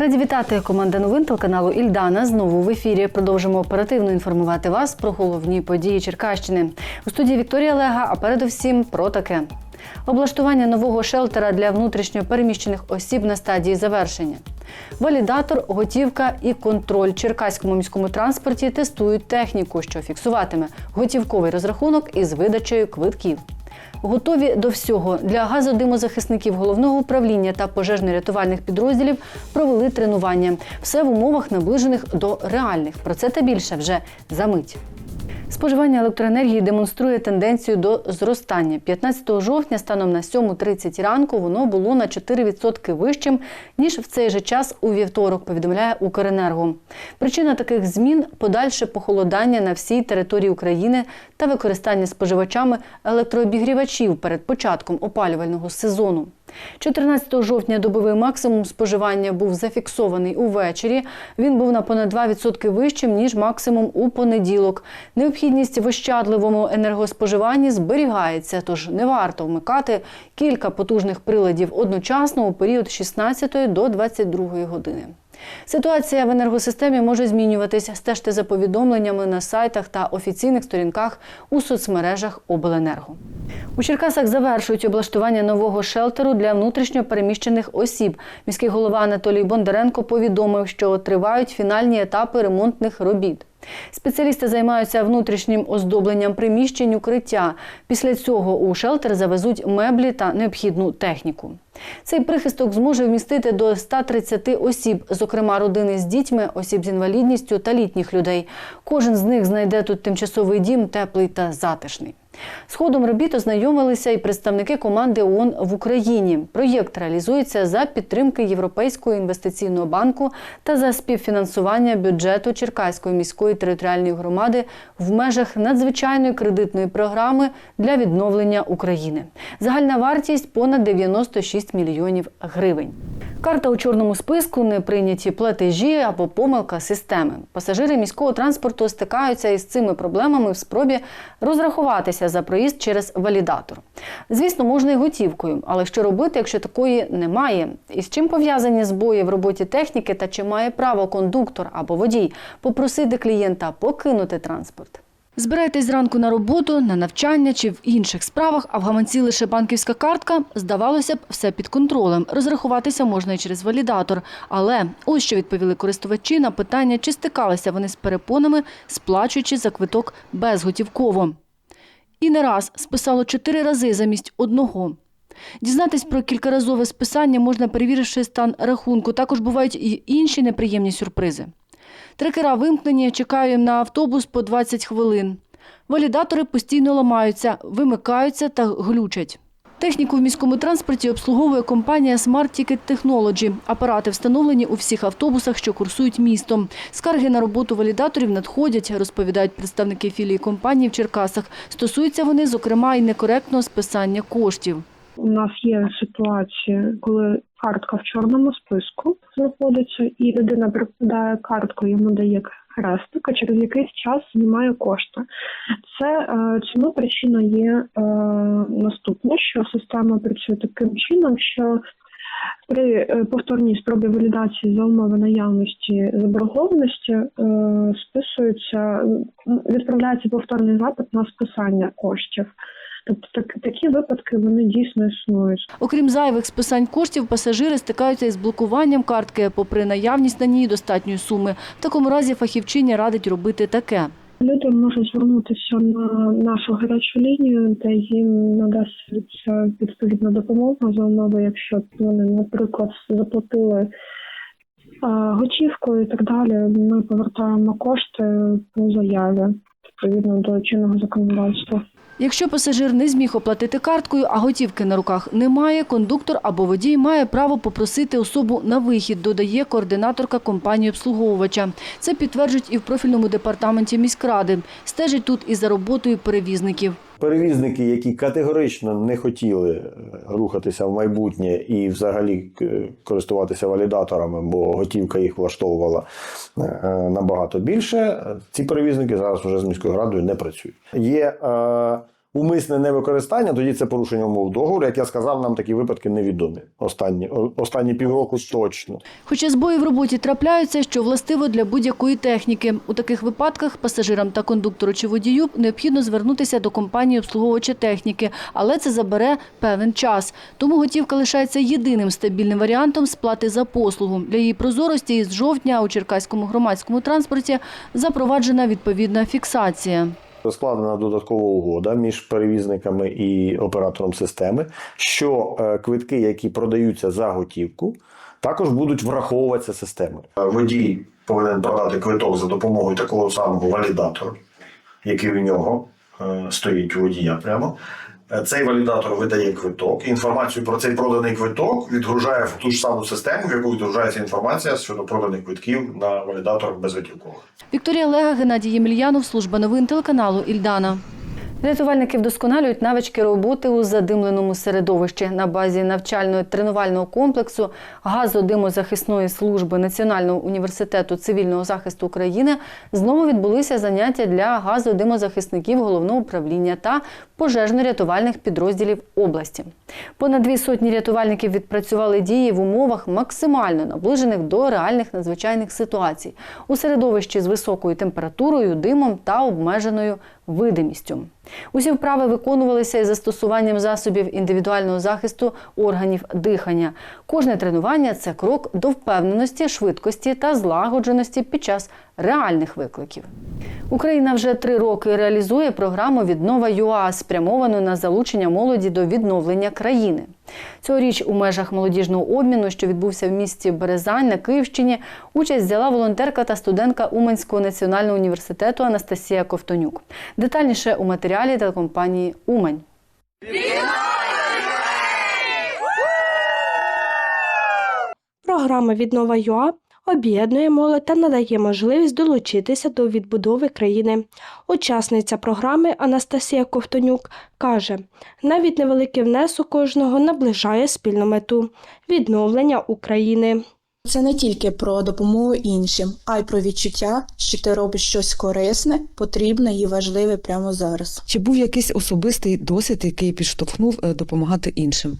Раді вітати команда новин телеканалу Ільдана. Знову в ефірі продовжимо оперативно інформувати вас про головні події Черкащини. У студії Вікторія Лега, а передусім про таке. Облаштування нового шелтера для внутрішньо переміщених осіб на стадії завершення. Валідатор, готівка і контроль Черкаському міському транспорті тестують техніку, що фіксуватиме готівковий розрахунок із видачею квитків. Готові до всього для газодимозахисників головного управління та пожежно-рятувальних підрозділів провели тренування. Все в умовах наближених до реальних. Про це та більше вже за мить. Споживання електроенергії демонструє тенденцію до зростання. 15 жовтня станом на 7.30 ранку воно було на 4% вищим, ніж в цей же час у вівторок, повідомляє Укренерго. Причина таких змін подальше похолодання на всій території України та використання споживачами електрообігрівачів перед початком опалювального сезону. 14 жовтня добовий максимум споживання був зафіксований увечері. Він був на понад 2% вищим, ніж максимум у понеділок. Необхідність в ощадливому енергоспоживанні зберігається, тож не варто вмикати кілька потужних приладів одночасно у період з 16 до 22 години. Ситуація в енергосистемі може змінюватися. Стежте за повідомленнями на сайтах та офіційних сторінках у соцмережах Обленерго. У Черкасах завершують облаштування нового шелтеру для внутрішньо переміщених осіб. Міський голова Анатолій Бондаренко повідомив, що тривають фінальні етапи ремонтних робіт. Спеціалісти займаються внутрішнім оздобленням приміщень укриття. Після цього у шелтер завезуть меблі та необхідну техніку. Цей прихисток зможе вмістити до 130 осіб, зокрема родини з дітьми, осіб з інвалідністю та літніх людей. Кожен з них знайде тут тимчасовий дім, теплий та затишний. З ходом робіт ознайомилися і представники команди ООН в Україні. Проєкт реалізується за підтримки Європейського інвестиційного банку та за співфінансування бюджету Черкаської міської територіальної громади в межах надзвичайної кредитної програми для відновлення України. Загальна вартість понад 96 мільйонів гривень. Карта у чорному списку, неприйняті платежі або помилка системи. Пасажири міського транспорту стикаються із цими проблемами в спробі розрахуватися за проїзд через валідатор. Звісно, можна і готівкою, але що робити, якщо такої немає? І з чим пов'язані збої в роботі техніки та чи має право кондуктор або водій попросити клієнта покинути транспорт? Збираєтесь зранку на роботу, на навчання чи в інших справах, а в гаманці лише банківська картка, здавалося б, все під контролем. Розрахуватися можна і через валідатор. Але ось що відповіли користувачі на питання, чи стикалися вони з перепонами, сплачуючи за квиток безготівково. І не раз списало чотири рази замість одного. Дізнатись про кількаразове списання можна, перевіривши стан рахунку. Також бувають і інші неприємні сюрпризи. Трекера вимкнені, чекаю на автобус по 20 хвилин. Валідатори постійно ламаються, вимикаються та глючать. Техніку в міському транспорті обслуговує компанія Smart Ticket Technology. Апарати встановлені у всіх автобусах, що курсують містом. Скарги на роботу валідаторів надходять, розповідають представники філії компанії в Черкасах. Стосуються вони, зокрема, і некоректного списання коштів. У нас є ситуація, коли картка в чорному списку знаходиться, і людина прикладає картку, йому дає хрестик, а через якийсь час знімає кошти. Це е, цьому причина є е, наступне, що система працює таким чином, що при е, повторній спробі валідації за умови наявності заборгованості е, списується, відправляється повторний запит на списання коштів. Тобто так, такі випадки вони дійсно існують. Окрім зайвих списань коштів, пасажири стикаються із блокуванням картки, попри наявність на ній достатньої суми. В такому разі фахівчиня радить робити таке. Люди можуть звернутися на нашу гарячу лінію, де їм надасться відповідна допомога за умови, якщо вони, наприклад, заплатили готівку і так далі. Ми повертаємо кошти по заяві відповідно до чинного законодавства. Якщо пасажир не зміг оплатити карткою, а готівки на руках немає, кондуктор або водій має право попросити особу на вихід, додає координаторка компанії обслуговувача. Це підтверджують і в профільному департаменті міськради. Стежить тут і за роботою перевізників. Перевізники, які категорично не хотіли е, рухатися в майбутнє і взагалі е, користуватися валідаторами, бо готівка їх влаштовувала е, набагато більше. Ці перевізники зараз вже з міською радою не працюють. Є умисне невикористання, тоді це порушення умов договору. Як я сказав, нам такі випадки невідомі. Останні, останні півроку точно. Хоча збої в роботі трапляються, що властиво для будь-якої техніки. У таких випадках пасажирам та кондуктору чи водію необхідно звернутися до компанії обслуговувача техніки, але це забере певний час. Тому готівка лишається єдиним стабільним варіантом сплати за послугу. Для її прозорості із жовтня у Черкаському громадському транспорті запроваджена відповідна фіксація. Складена додаткова угода між перевізниками і оператором системи, що е, квитки, які продаються за готівку, також будуть враховуватися системою. Водій повинен продати квиток за допомогою такого самого валідатора, який у нього е, стоїть у водія прямо. Е, Цей валідатор видає квиток. Інформацію про цей проданий квиток відгружає в ту ж саму систему, в яку відгружається інформація щодо проданих квитків на валідатор безвитівкових. Вікторія Лега, Геннадій Ємельянов, служба новин телеканалу Ільдана. Рятувальники вдосконалюють навички роботи у задимленому середовищі на базі навчально-тренувального комплексу газодимозахисної служби Національного університету цивільного захисту України знову відбулися заняття для газодимозахисників головного управління та пожежно-рятувальних підрозділів області. Понад дві сотні рятувальників відпрацювали дії в умовах максимально наближених до реальних надзвичайних ситуацій у середовищі з високою температурою, димом та обмеженою видимістю. Усі вправи виконувалися із застосуванням засобів індивідуального захисту органів дихання. Кожне тренування це крок до впевненості, швидкості та злагодженості під час реальних викликів. Україна вже три роки реалізує програму Віднова ЮА, спрямовану на залучення молоді до відновлення країни. Цьогоріч у межах молодіжного обміну, що відбувся в місті Березань на Київщині, участь взяла волонтерка та студентка Уманського національного університету Анастасія Ковтонюк. Детальніше у матеріалі телекомпанії Умань. Програма Віднова ЮА об'єднує молодь та надає можливість долучитися до відбудови країни. Учасниця програми Анастасія Ковтонюк каже: навіть невеликий внесок кожного наближає спільну мету відновлення України. Це не тільки про допомогу іншим, а й про відчуття, що ти робиш щось корисне, потрібне і важливе прямо зараз. Чи був якийсь особистий досвід, який підштовхнув е, допомагати іншим?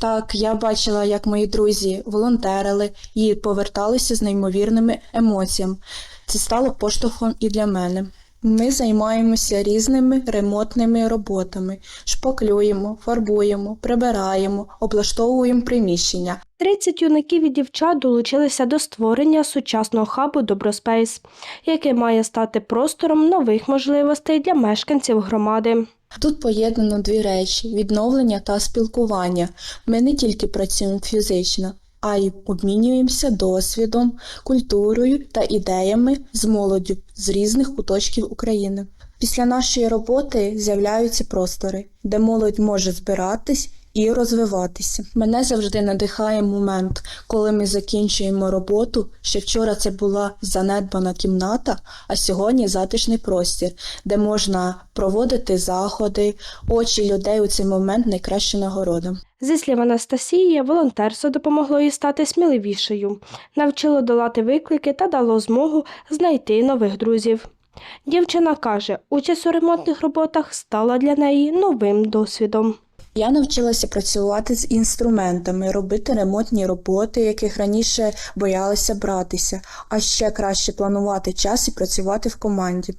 Так, я бачила, як мої друзі волонтерили і поверталися з неймовірними емоціями. Це стало поштовхом і для мене. Ми займаємося різними ремонтними роботами, шпаклюємо, фарбуємо, прибираємо, облаштовуємо приміщення. 30 юнаків і дівчат долучилися до створення сучасного хабу Доброспейс, який має стати простором нових можливостей для мешканців громади. Тут поєднано дві речі: відновлення та спілкування. Ми не тільки працюємо фізично, а й обмінюємося досвідом, культурою та ідеями з молоддю з різних куточків України. Після нашої роботи з'являються простори, де молодь може збиратись і розвиватися. Мене завжди надихає момент, коли ми закінчуємо роботу. Ще вчора це була занедбана кімната, а сьогодні затишний простір, де можна проводити заходи, очі людей у цей момент найкраща нагорода. Зі слів Анастасії, волонтерство допомогло їй стати сміливішою, навчило долати виклики та дало змогу знайти нових друзів. Дівчина каже, участь у ремонтних роботах стала для неї новим досвідом. Я навчилася працювати з інструментами, робити ремонтні роботи, яких раніше боялася братися, а ще краще планувати час і працювати в команді.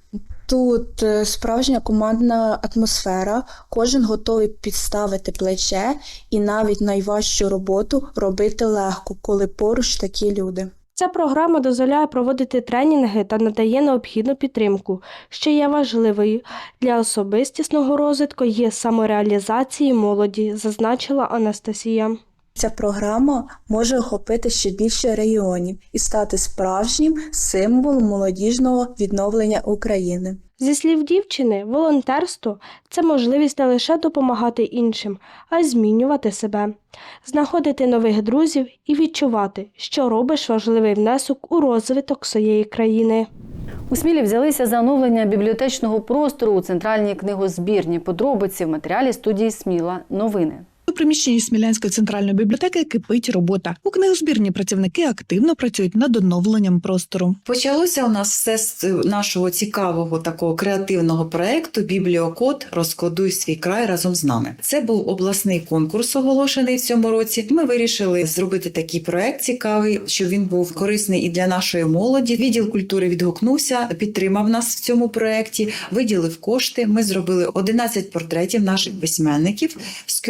Тут е, справжня командна атмосфера, кожен готовий підставити плече і навіть найважчу роботу робити легко, коли поруч такі люди. Ця програма дозволяє проводити тренінги та надає необхідну підтримку, що є важливою для особистісного розвитку є самореалізації молоді, зазначила Анастасія. Ця програма може охопити ще більше регіонів і стати справжнім символом молодіжного відновлення України. Зі слів дівчини, волонтерство це можливість не лише допомагати іншим, а й змінювати себе, знаходити нових друзів і відчувати, що робиш важливий внесок у розвиток своєї країни. У Смілі взялися за оновлення бібліотечного простору у центральній книгозбірні. Подробиці в матеріалі студії Сміла новини. У приміщенні Смілянської центральної бібліотеки кипить робота. У книгозбірні працівники активно працюють над оновленням простору. Почалося у нас все з нашого цікавого такого креативного проекту Бібліокод Розкодуй свій край разом з нами. Це був обласний конкурс, оголошений в цьому році. Ми вирішили зробити такий проект цікавий, щоб він був корисний і для нашої молоді. Відділ культури відгукнувся, підтримав нас в цьому проекті, виділив кошти. Ми зробили 11 портретів наших письменників з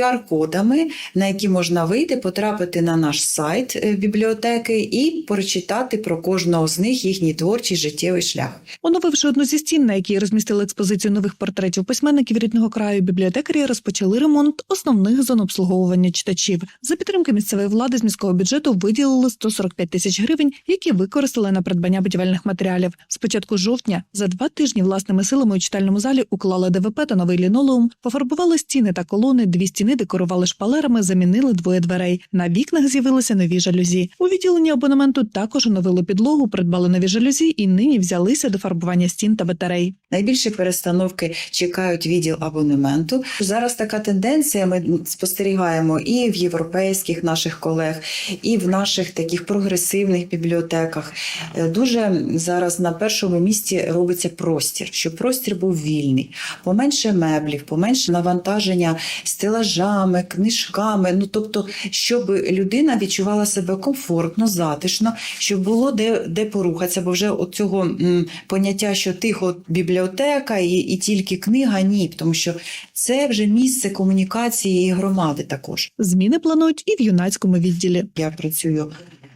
QR-кодами, на які можна вийти, потрапити на наш сайт е, бібліотеки і прочитати про кожного з них їхній творчий життєвий шлях. Оновивши одну зі стін, на якій розмістили експозицію нових портретів письменників рідного краю, бібліотекарі розпочали ремонт основних зон обслуговування читачів. За підтримки місцевої влади з міського бюджету виділили 145 тисяч гривень, які використали на придбання будівельних матеріалів. З початку жовтня за два тижні власними силами у читальному залі уклали ДВП та новий лінолеум, пофарбували стіни та колони, дві стіни декорували шпалерами, замінили двоє дверей. На вікнах з'явилися нові жалюзі. У відділенні абонементу також оновили підлогу, придбали нові жалюзі і нині взялися до фарбування стін та батарей. Найбільші перестановки чекають відділ абонементу. Зараз така тенденція. Ми спостерігаємо і в європейських наших колег, і в наших таких прогресивних бібліотеках. Е, Дуже зараз на першому місці робиться простір, щоб простір був вільний, поменше меблів, поменше навантаження стелажами, книжками. Ну тобто, щоб людина відчувала себе комфортно, затишно, щоб було де, де порухатися, бо вже от цього м, поняття, що тихо бібліотека і, і тільки книга, ні, тому що це вже місце комунікації і громади також. Зміни планують і в юнацькому відділі. Я працюю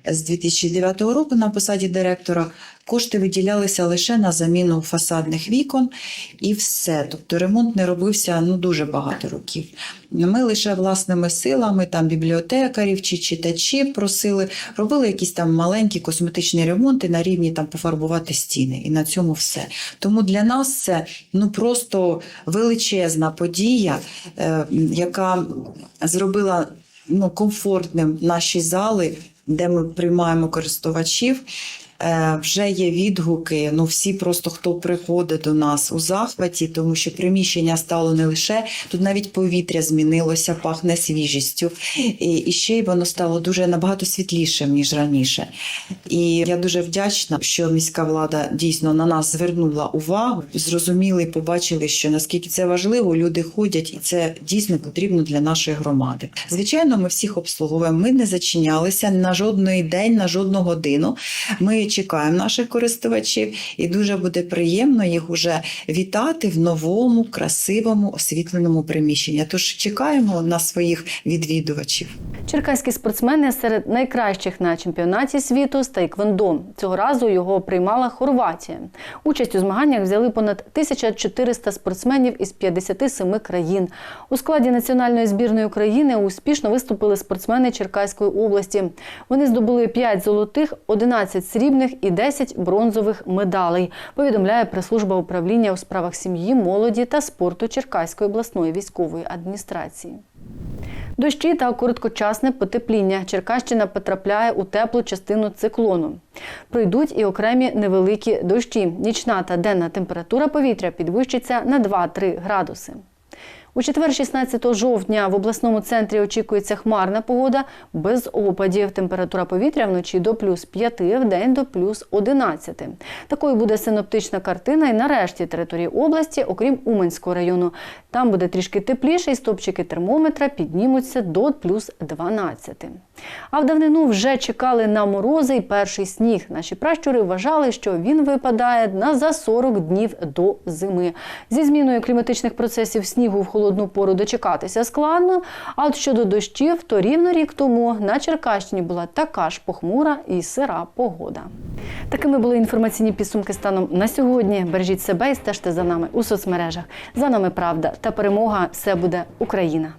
з 2009 року на посаді директора. Кошти виділялися лише на заміну фасадних вікон і все. Тобто ремонт не робився ну дуже багато років. Ми лише власними силами, там бібліотекарів чи читачів просили, робили якісь там маленькі косметичні ремонти на рівні там пофарбувати стіни, і на цьому все. Тому для нас це ну просто величезна подія, е, яка зробила ну, комфортним наші зали, де ми приймаємо користувачів. Е, Вже є відгуки. Ну всі просто хто приходить до нас у захваті, тому що приміщення стало не лише тут, навіть повітря змінилося, пахне свіжістю, і, і ще й воно стало дуже набагато світлішим ніж раніше. І я дуже вдячна, що міська влада дійсно на нас звернула увагу, зрозуміли побачили, що наскільки це важливо, люди ходять, і це дійсно потрібно для нашої громади. Звичайно, ми всіх обслуговуємо. Ми не зачинялися на жодний день, на жодну годину. Ми чекаємо наших користувачів, і дуже буде приємно їх уже вітати в новому, красивому, освітленому приміщенні. Тож чекаємо на своїх відвідувачів. Черкаські спортсмени серед найкращих на чемпіонаті світу з тайквондо. Цього разу його приймала Хорватія. Участь у змаганнях взяли понад 1400 спортсменів із 57 країн. У складі національної збірної України успішно виступили спортсмени Черкаської області. Вони здобули 5 золотих, 11 срібних і 10 бронзових медалей. Повідомляє прес-служба управління у справах сім'ї, молоді та спорту Черкаської обласної військової адміністрації. Дощі та короткочасне потепління. Черкащина потрапляє у теплу частину циклону. Пройдуть і окремі невеликі дощі. Нічна та денна температура повітря підвищиться на 2-3 градуси. У четвер, 16 жовтня, в обласному центрі очікується хмарна погода без опадів. Температура повітря вночі до плюс 5, в день до плюс 11. Такою буде синоптична картина і на решті території області, окрім Уманського району. Там буде трішки тепліше, і стопчики термометра піднімуться до плюс 12. А в давнину вже чекали на морози і перший сніг. Наші пращури вважали, що він випадає на за 40 днів до зими. Зі зміною кліматичних процесів снігу в холодну пору дочекатися складно. А от щодо дощів, то рівно рік тому на Черкащині була така ж похмура і сира погода. Такими були інформаційні підсумки станом на сьогодні. Бережіть себе і стежте за нами у соцмережах. За нами правда та перемога. Все буде Україна.